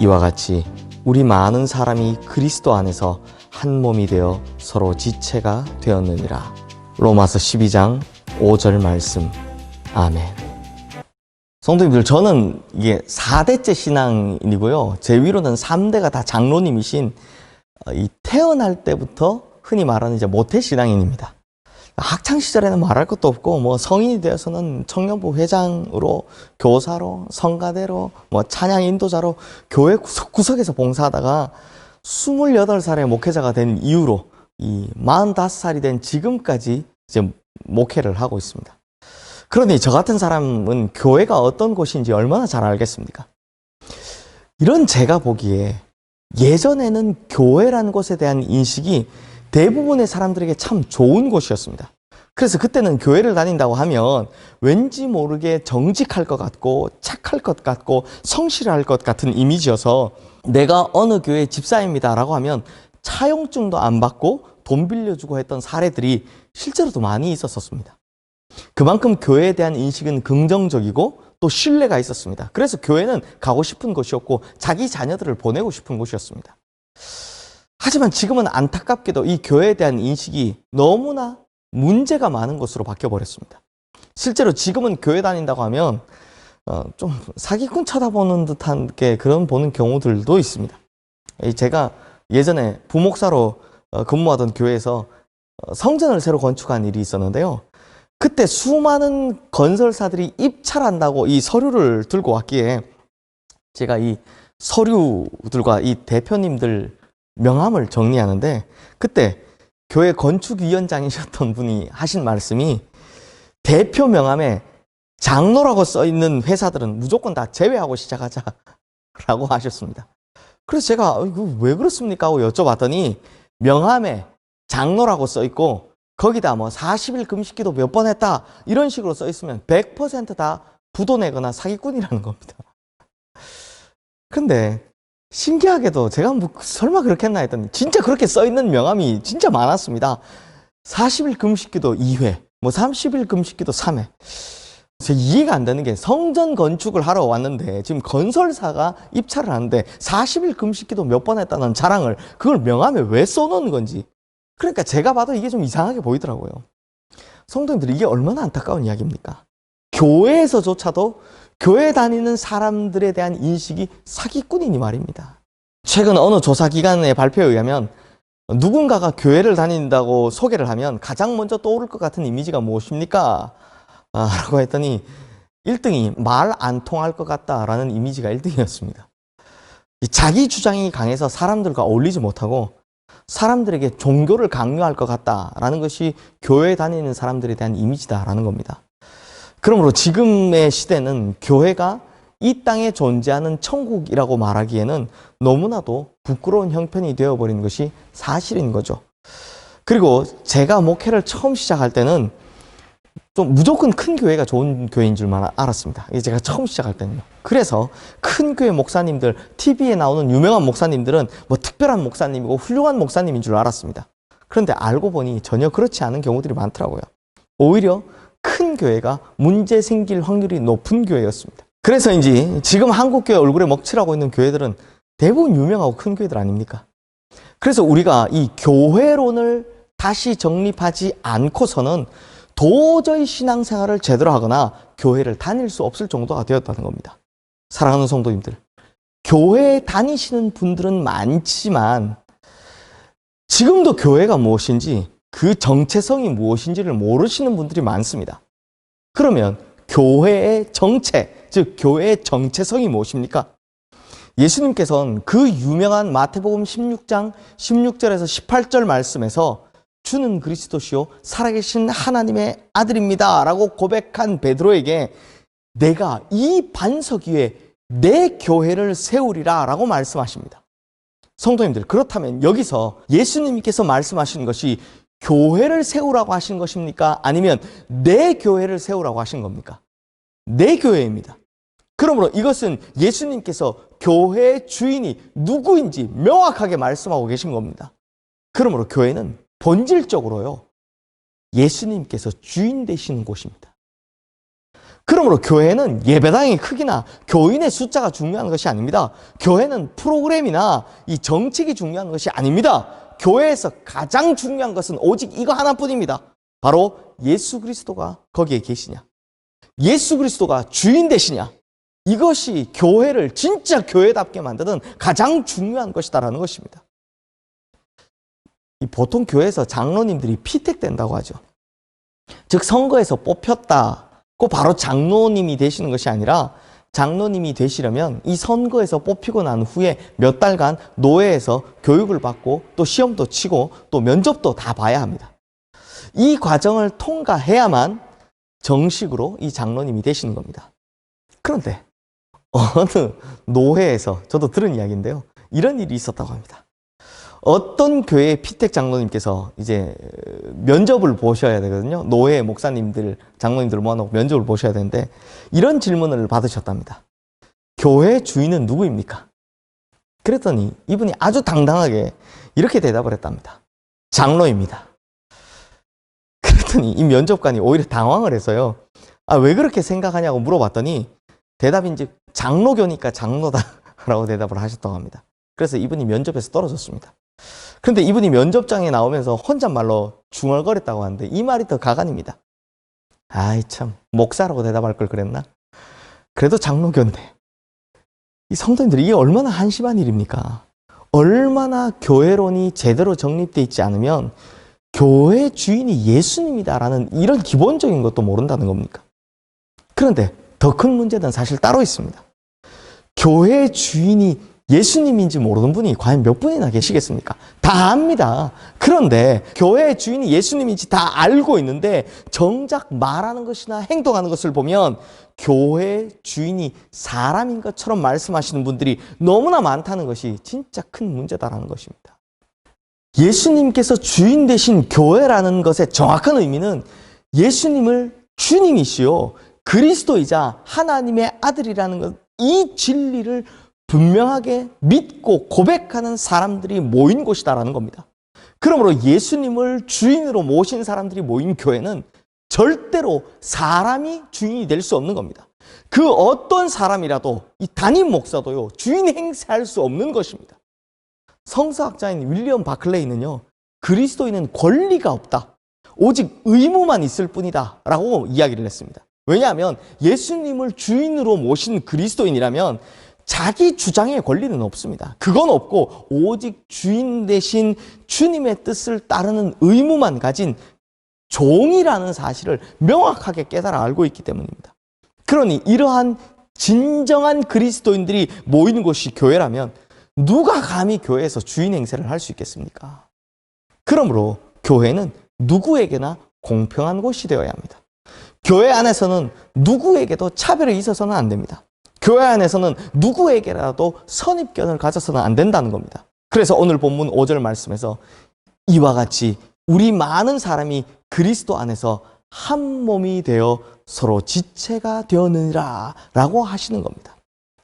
이와 같이 우리 많은 사람이 그리스도 안에서 한 몸이 되어 서로 지체가 되었느니라. 로마서 12장 5절 말씀. 아멘. 성도님들, 저는 이게 4대째 신앙인이고요. 제 위로는 3대가 다 장로님이신 어, 이 태어날 때부터 흔히 말하는 이제 모태 신앙인입니다. 학창 시절에는 말할 것도 없고 뭐 성인이 되어서는 청년부 회장으로 교사로 성가대로 뭐 찬양 인도자로 교회 구석구석에서 봉사하다가 28살에 목회자가 된 이후로 이 45살이 된 지금까지 이제 목회를 하고 있습니다. 그러니 저 같은 사람은 교회가 어떤 곳인지 얼마나 잘 알겠습니까? 이런 제가 보기에 예전에는 교회라는 곳에 대한 인식이 대부분의 사람들에게 참 좋은 곳이었습니다. 그래서 그때는 교회를 다닌다고 하면 왠지 모르게 정직할 것 같고 착할 것 같고 성실할 것 같은 이미지여서 내가 어느 교회 집사입니다라고 하면 차용증도 안 받고 돈 빌려주고 했던 사례들이 실제로도 많이 있었었습니다. 그만큼 교회에 대한 인식은 긍정적이고 또 신뢰가 있었습니다. 그래서 교회는 가고 싶은 곳이었고 자기 자녀들을 보내고 싶은 곳이었습니다. 하지만 지금은 안타깝게도 이 교회에 대한 인식이 너무나 문제가 많은 것으로 바뀌어버렸습니다. 실제로 지금은 교회 다닌다고 하면 어, 좀 사기꾼 쳐다보는 듯한 게 그런 보는 경우들도 있습니다. 이 제가 예전에 부목사로 어, 근무하던 교회에서 어, 성전을 새로 건축한 일이 있었는데요. 그때 수많은 건설사들이 입찰한다고 이 서류를 들고 왔기에 제가 이 서류들과 이 대표님들 명함을 정리하는데 그때 교회 건축위원장이셨던 분이 하신 말씀이 대표 명함에 장로라고 써 있는 회사들은 무조건 다 제외하고 시작하자라고 하셨습니다. 그래서 제가 어, 이거 왜 그렇습니까 하고 여쭤봤더니 명함에 장로라고 써 있고 거기다 뭐 40일 금식기도 몇 번 했다 이런 식으로 써 있으면 100%다 부도 내거나 사기꾼이라는 겁니다. 근데 신기하게도 제가 뭐 설마 그렇게 했나 했더니 진짜 그렇게 써 있는 명함이 진짜 많았습니다. 40일 금식기도 2회, 뭐 30일 금식기도 3회. 제 이해가 안 되는 게 성전 건축을 하러 왔는데 지금 건설사가 입찰을 하는데 40일 금식기도 몇 번 했다는 자랑을 그걸 명함에 왜 써놓는 건지. 그러니까 제가 봐도 이게 좀 이상하게 보이더라고요. 성도님들 이게 얼마나 안타까운 이야기입니까? 교회에서조차도 교회 다니는 사람들에 대한 인식이 사기꾼이니 말입니다. 최근 어느 조사기관의 발표에 의하면 누군가가 교회를 다닌다고 소개를 하면 가장 먼저 떠오를 것 같은 이미지가 무엇입니까? 아, 라고 했더니 1등이 말 안 통할 것 같다라는 이미지가 1등이었습니다. 자기 주장이 강해서 사람들과 어울리지 못하고 사람들에게 종교를 강요할 것 같다라는 것이 교회 다니는 사람들에 대한 이미지다라는 겁니다. 그러므로 지금의 시대는 교회가 이 땅에 존재하는 천국이라고 말하기에는 너무나도 부끄러운 형편이 되어버린 것이 사실인 거죠. 그리고 제가 목회를 처음 시작할 때는 좀 무조건 큰 교회가 좋은 교회인 줄만 알았습니다. 이게 제가 처음 시작할 때는요. 그래서 큰 교회 목사님들, TV에 나오는 유명한 목사님들은 뭐 특별한 목사님이고 훌륭한 목사님인 줄 알았습니다. 그런데 알고 보니 전혀 그렇지 않은 경우들이 많더라고요. 오히려 큰 교회가 문제 생길 확률이 높은 교회였습니다. 그래서인지 지금 한국교회 얼굴에 먹칠하고 있는 교회들은 대부분 유명하고 큰 교회들 아닙니까? 그래서 우리가 이 교회론을 다시 정립하지 않고서는 도저히 신앙생활을 제대로 하거나 교회를 다닐 수 없을 정도가 되었다는 겁니다. 사랑하는 성도님들, 교회에 다니시는 분들은 많지만 지금도 교회가 무엇인지 그 정체성이 무엇인지를 모르시는 분들이 많습니다. 그러면 교회의 정체, 즉 교회의 정체성이 무엇입니까? 예수님께서는 그 유명한 마태복음 16장 16절에서 18절 말씀에서 주는 그리스도시요 살아계신 하나님의 아들입니다. 라고 고백한 베드로에게 내가 이 반석 위에 내 교회를 세우리라 라고 말씀하십니다. 성도님들, 그렇다면 여기서 예수님께서 말씀하신 것이 교회를 세우라고 하신 것입니까? 아니면 내 교회를 세우라고 하신 겁니까? 내 교회입니다. 그러므로 이것은 예수님께서 교회의 주인이 누구인지 명확하게 말씀하고 계신 겁니다. 그러므로 교회는 본질적으로요, 예수님께서 주인 되시는 곳입니다. 그러므로 교회는 예배당의 크기나 교인의 숫자가 중요한 것이 아닙니다. 교회는 프로그램이나 이 정책이 중요한 것이 아닙니다. 교회에서 가장 중요한 것은 오직 이거 하나뿐입니다. 바로 예수 그리스도가 거기에 계시냐. 예수 그리스도가 주인 되시냐. 이것이 교회를 진짜 교회답게 만드는 가장 중요한 것이다라는 것입니다. 이 보통 교회에서 장로님들이 피택된다고 하죠. 즉 선거에서 뽑혔다고 바로 장로님이 되시는 것이 아니라 장로님이 되시려면 이 선거에서 뽑히고 난 후에 몇 달간 노예에서 교육을 받고 또 시험도 치고 또 면접도 다 봐야 합니다. 이 과정을 통과해야만 정식으로 이 장로님이 되시는 겁니다. 그런데 어느 노회에서 저도 들은 이야기인데요. 이런 일이 있었다고 합니다. 어떤 교회 피택 장로님께서 이제 면접을 보셔야 되거든요. 노회 목사님들, 장로님들 모아놓고 면접을 보셔야 되는데 이런 질문을 받으셨답니다. 교회 주인은 누구입니까? 그랬더니 이분이 아주 당당하게 이렇게 대답을 했답니다. 장로입니다. 그랬더니 이 면접관이 오히려 당황을 해서요. 아, 왜 그렇게 생각하냐고 물어봤더니 대답인지 장로교니까 장로다라고 대답을 하셨다고 합니다. 그래서 이분이 면접에서 떨어졌습니다. 그런데 이분이 면접장에 나오면서 혼잣말로 중얼거렸다고 하는데 이 말이 더 가관입니다. 아이 참 목사라고 대답할 걸 그랬나? 그래도 장로교인데 이 성도님들이 이게 얼마나 한심한 일입니까? 얼마나 교회론이 제대로 정립되어 있지 않으면 교회 주인이 예수님이다라는 이런 기본적인 것도 모른다는 겁니까? 그런데 더 큰 문제는 사실 따로 있습니다. 교회 주인이 예수님인지 모르는 분이 과연 몇 분이나 계시겠습니까? 다 압니다. 그런데 교회의 주인이 예수님인지 다 알고 있는데 정작 말하는 것이나 행동하는 것을 보면 교회 주인이 사람인 것처럼 말씀하시는 분들이 너무나 많다는 것이 진짜 큰 문제다라는 것입니다. 예수님께서 주인 되신 교회라는 것의 정확한 의미는 예수님을 주님이시요 그리스도이자 하나님의 아들이라는 것, 이 진리를 분명하게 믿고 고백하는 사람들이 모인 곳이다라는 겁니다. 그러므로 예수님을 주인으로 모신 사람들이 모인 교회는 절대로 사람이 주인이 될 수 없는 겁니다. 그 어떤 사람이라도 이 담임 목사도요 주인 행세할 수 없는 것입니다. 성서학자인 윌리엄 바클레이는요 그리스도인은 권리가 없다. 오직 의무만 있을 뿐이다. 라고 이야기를 했습니다. 왜냐하면 예수님을 주인으로 모신 그리스도인이라면 자기 주장의 권리는 없습니다. 그건 없고 오직 주인 대신 주님의 뜻을 따르는 의무만 가진 종이라는 사실을 명확하게 깨달아 알고 있기 때문입니다. 그러니 이러한 진정한 그리스도인들이 모이는 곳이 교회라면 누가 감히 교회에서 주인 행세를 할 수 있겠습니까? 그러므로 교회는 누구에게나 공평한 곳이 되어야 합니다. 교회 안에서는 누구에게도 차별이 있어서는 안 됩니다. 교회 안에서는 누구에게라도 선입견을 가져서는 안 된다는 겁니다. 그래서 오늘 본문 5절 말씀에서 이와 같이 우리 많은 사람이 그리스도 안에서 한 몸이 되어 서로 지체가 되었느니라 라고 하시는 겁니다.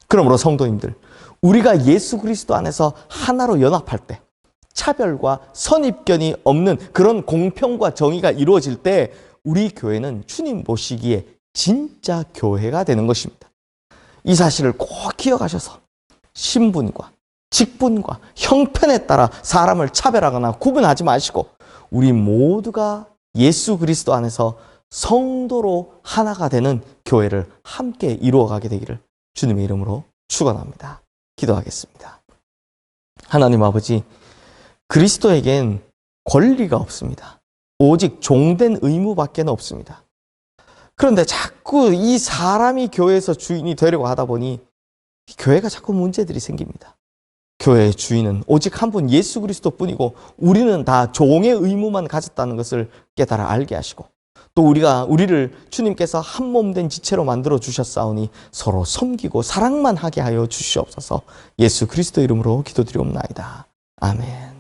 그러므로 성도님들, 우리가 예수 그리스도 안에서 하나로 연합할 때 차별과 선입견이 없는 그런 공평과 정의가 이루어질 때 우리 교회는 주님 모시기에 진짜 교회가 되는 것입니다. 이 사실을 꼭 기억하셔서 신분과 직분과 형편에 따라 사람을 차별하거나 구분하지 마시고 우리 모두가 예수 그리스도 안에서 성도로 하나가 되는 교회를 함께 이루어가게 되기를 주님의 이름으로 축원합니다. 기도하겠습니다. 하나님 아버지, 그리스도에겐 권리가 없습니다. 오직 종된 의무밖에 없습니다. 그런데 자꾸 이 사람이 교회에서 주인이 되려고 하다 보니 교회가 자꾸 문제들이 생깁니다. 교회의 주인은 오직 한 분 예수 그리스도 뿐이고 우리는 다 종의 의무만 가졌다는 것을 깨달아 알게 하시고 또 우리가 우리를 주님께서 한 몸 된 지체로 만들어 주셨사오니 서로 섬기고 사랑만 하게 하여 주시옵소서 예수 그리스도 이름으로 기도드리옵나이다. 아멘.